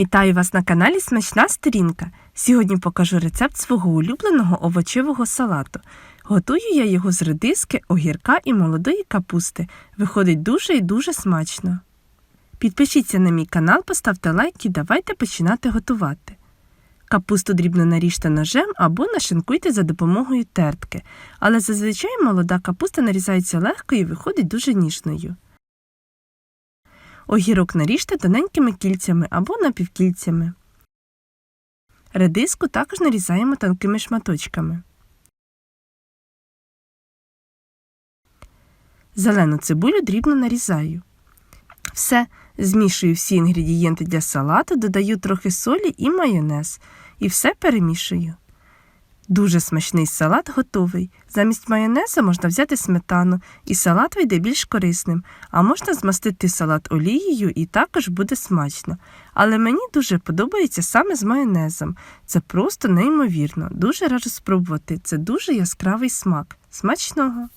Вітаю вас на каналі Смачна Сторінка. Сьогодні покажу рецепт свого улюбленого овочевого салату. Готую я його з редиски, огірка і молодої капусти. Виходить дуже і дуже смачно. Підпишіться на мій канал, поставте лайк і давайте починати готувати. Капусту дрібно наріжте ножем або нашинкуйте за допомогою тертки, але зазвичай молода капуста нарізається легко і виходить дуже ніжною. Огірок наріжте тоненькими кільцями або напівкільцями. Редиску також нарізаємо тонкими шматочками. Зелену цибулю дрібно нарізаю. Все, змішую всі інгредієнти для салату, додаю трохи солі і майонез. І все перемішую. Дуже смачний салат готовий. Замість майонеза можна взяти сметану, і салат вийде більш корисним, а можна змастити салат олією і також буде смачно. Але мені дуже подобається саме з майонезом. Це просто неймовірно. Дуже раджу спробувати. Це дуже яскравий смак. Смачного!